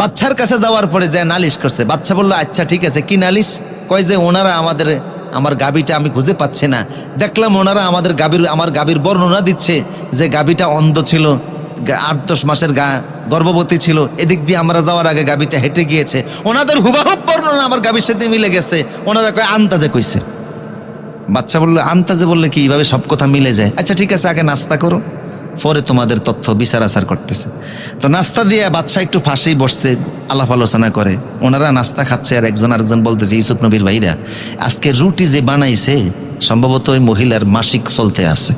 বাচ্চার কাছে যাওয়ার পরে যে নালিশ করছে। বাচ্চা বলল আচ্ছা ঠিক আছে, কি নালিশ? কয় যে, ওনারা আমাদের, আমার গাবিটা আমি খুঁজে পাচ্ছি না। দেখলাম ওনারা আমাদের গাবির আমার গাবির বর্ণনা দিচ্ছে যে গাবিটা অন্ধ ছিল আট দশ মাসের গা, গর্ভবতী ছিল। এদিক দিয়ে আমরা যাওয়ার আগে গাবিটা হেঁটে গিয়েছে। ওনাদের হুবাহুব বর্ণনা আমার গাবির সাথে মিলে গেছে। ওনারা কয়, আন্তাজে কইছে। বাচ্চা বলল, আন্তাজে বললে কি, এইভাবে সব কথা মিলে যায়? আচ্ছা ঠিক আছে, আগে নাস্তা করো। পরে তোমাদের তথ্য, বিচার আচার করতেছে। তো নাস্তা দিয়ে বাচ্চা একটু ফাঁসেই বসছে আলাপ আলোচনা করে। ওনারা নাস্তা খাচ্ছে আর একজন আরেকজন বলতেছে ইসুফ নবীর ভাইরা, আজকে রুটি যে বানাইছে, সম্ভবত ওই মহিলার মাসিক চলতে আছে।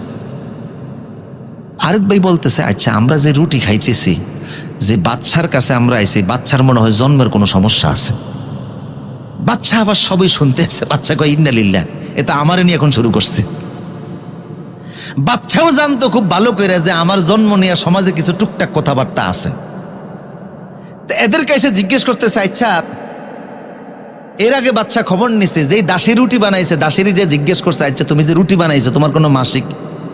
আরেক ভাই বলতেছে আচ্ছা আমরা যে রুটি খাইতেছি, যে বাচ্চার কাছে আমরা আইছি, বাচ্চার মনে হয় জন্মের কোনো সমস্যা আছে। বাচ্চা আবার সবই শুনতে আছে বাচ্চা কয় ইন্নালিল্লা এটা আমার নিয়ে এখন শুরু করছে। বাচ্চাও জানতো খুব ভালো করে যে আমার জন্ম নিয়ে সমাজে কিছু টুকটাক কথাবার্তা আছে। তো এদের কাছে জিজ্ঞেস করতেছে আচ্ছা এর আগে বাচ্চা খবর নিছে যে এই দাসী রুটি বানাইছে, দাসেরই যে জিজ্ঞেস করছে আচ্ছা তুমি যে রুটি বানাইছো, তোমার কোনো মাসিক,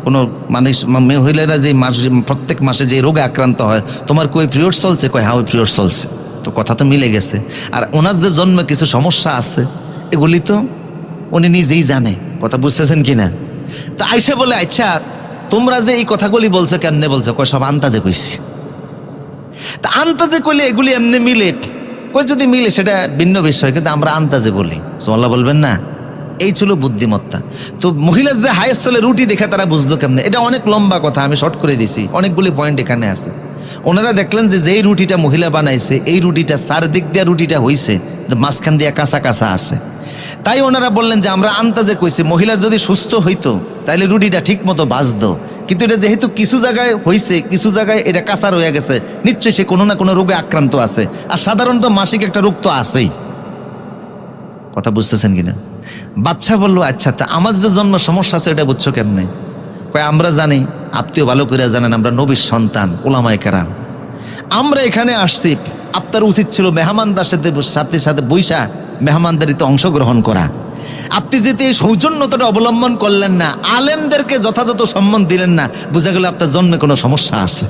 কোনো মানুষ মহিলারা যে মাস, প্রত্যেক মাসে যে রোগে আক্রান্ত হয়, তোমার কই পিরিয়ড চলছে? কয় হ্যাঁ ওই পিরিয়ড চলছে। তো কথা তো মিলে গেছে। আর ওনার যে জন্মে কিছু সমস্যা আছে, এগুলি তো উনি নিজেই জানে। কথা বুঝতেছেন কি না তা আইসা বলে আচ্ছা তোমরা যে এই কথাগুলি বলছো কেমনে বলছো? কয়, সব আন্তাজে কইছি। তা আন্তাজে কইলে এগুলি এমনি মিলে কই যদি মিলে সেটা ভিন্ন বিষয়, কিন্তু আমরা আন্তাজে বলি। সোমাল্লাহ বলবেন না? এই ছিল বুদ্ধিমত্তা। তো মহিলার যে হাইয়েস্ট চলে রুটি দেখে তারা বুঝলো কেমনে? এটা অনেক লম্বা কথা, আমি শর্ট করে দিছি। অনেকগুলি পয়েন্ট এখানে আছে। ওনারা দেখলেন যে যেই রুটিটা মহিলা বানাইছে, এই রুটিটা চারদিক দিয়া রুটিটা হইছে, মাঝখান দিয়া কাঁচা কাঁচা আছে। তাই ওনারা বললেন যে, আমরা আন্তাজে কইছি মহিলা যদি সুস্থ হইতো তাহলে রুটিটা ঠিক মতো বাজতো কিন্তু এটা যেহেতু কিছু জায়গায় হইছে, কিছু জায়গায় এটা কাঁচা রয়ে গেছে, নিশ্চয়ই সে কোনো না কোনো রোগে আক্রান্ত আছে। আর সাধারণত মাসিক একটা রোগ তো আছেই। কথা বুঝতেছেন কিনা? বাচ্চা বলল আচ্ছা তা আমার যে জন্ম সমস্যা আছে, এটা বুঝছ কেমনে? কয়, আমরা জানি, আপনিও ভালো করে জানেন, আমরা নবীর সন্তান ওলামায় কেরাম। আমরা এখানে আসছি, আপনার উচিত ছিল মেহমান দাসের সাথে সাথে বৈশা মেহমানদারিতে অংশগ্রহণ করা। আপনি যেতে এই সৌজন্যতাটা অবলম্বন করলেন না, আলেমদেরকে যথাযথ সম্মান দিলেন না, বোঝা গেল আপনার জন্মে কোনো সমস্যা আছে।